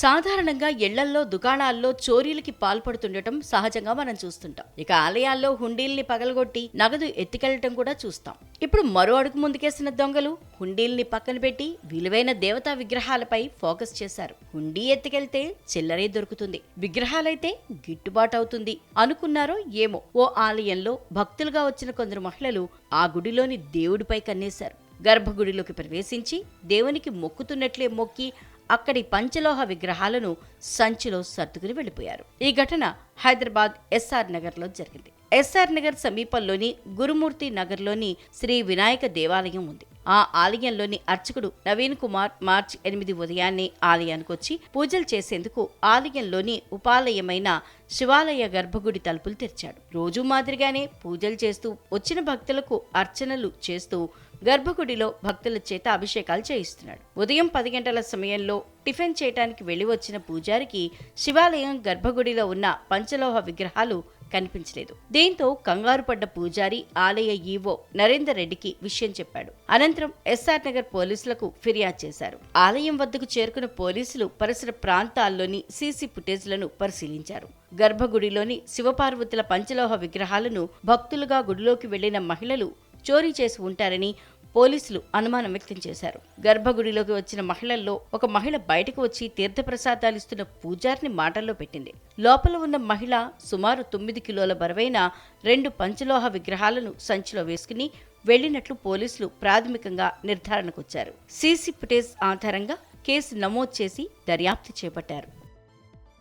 సాధారణంగా ఇళ్ళల్లో దుకాణాల్లో చోరీలకి పాల్పడుతుండటం సహజంగా మనం చూస్తుంటాం. ఇక ఆలయాల్లో హుండీల్ని పగలగొట్టి నగదు ఎత్తికెళ్ళటం కూడా చూస్తాం. ఇప్పుడు మరో అడుగు ముందుకేసిన దొంగలు హుండీల్ని పక్కన పెట్టి విలువైన దేవతా విగ్రహాలపై ఫోకస్ చేశారు. హుండీ ఎత్తికెళ్తే చిల్లరే దొరుకుతుంది. విగ్రహాలైతే గిట్టుబాటు అవుతుంది. అనుకున్నారో ఏమో ఓ ఆలయంలో భక్తులుగా వచ్చిన కొందరు మహిళలు ఆ గుడిలోని దేవుడిపై కన్నేశారు. గర్భగుడిలోకి ప్రవేశించి దేవునికి మొక్కుతున్నట్లే మొక్కి అక్కడి పంచలోహ విగ్రహాలను సంచిలో సర్దుకుని వెళ్ళిపోయారు. ఈ ఘటన హైదరాబాద్ ఎస్ఆర్ నగర్లో జరిగింది. ఎస్ఆర్ నగర్ సమీపంలోని గురుమూర్తి నగర్లోని శ్రీ వినాయక దేవాలయం ఉంది. ఆ ఆలయంలోని అర్చకుడు నవీన్ కుమార్ మార్చి ఎనిమిది ఉదయాన్నే ఆలయానికి వచ్చి పూజలు చేసేందుకు ఆలయంలోని ఉపాలయమైన శివాలయ గర్భగుడి తలుపులు తెరిచాడు. రోజు మాదిరిగానే పూజలు చేస్తూ వచ్చిన భక్తులకు అర్చనలు చేస్తూ గర్భగుడిలో భక్తుల చేత అభిషేకాలు చేయిస్తున్నాడు. ఉదయం పది గంటల సమయంలో టిఫిన్ చేయటానికి వెళ్ళి వచ్చిన పూజారికి శివాలయం గర్భగుడిలో ఉన్న పంచలోహ విగ్రహాలు కనిపించలేదు. దీంతో కంగారు పడ్డ పూజారి ఆలయ ఈవో నరేందర్ రెడ్డికి విషయం చెప్పాడు. అనంతరం ఎస్ఆర్ నగర్ పోలీసులకు ఫిర్యాదు చేశారు. ఆలయం వద్దకు చేరుకున్న పోలీసులు పరిసర ప్రాంతాల్లోని సీసీ ఫుటేజ్లను పరిశీలించారు. గర్భగుడిలోని శివపార్వతుల పంచలోహ విగ్రహాలను భక్తులుగా గుడిలోకి వెళ్ళిన మహిళలు చోరీ చేసి ఉంటారని పోలీసులు అనుమానం వ్యక్తం చేశారు. గర్భగుడిలోకి వచ్చిన మహిళల్లో ఒక మహిళ బయటకు వచ్చి తీర్థప్రసాదాలిస్తున్న పూజారిని మాటల్లో పెట్టింది. లోపల ఉన్న మహిళ సుమారు తొమ్మిది కిలోల బరువైన రెండు పంచలోహ విగ్రహాలను సంచిలో వేసుకుని వెళ్ళినట్లు పోలీసులు ప్రాథమికంగా నిర్ధారణకొచ్చారు సీసీ ఫుటేజ్ ఆధారంగా కేసు నమోదు చేసి దర్యాప్తు చేపట్టారు.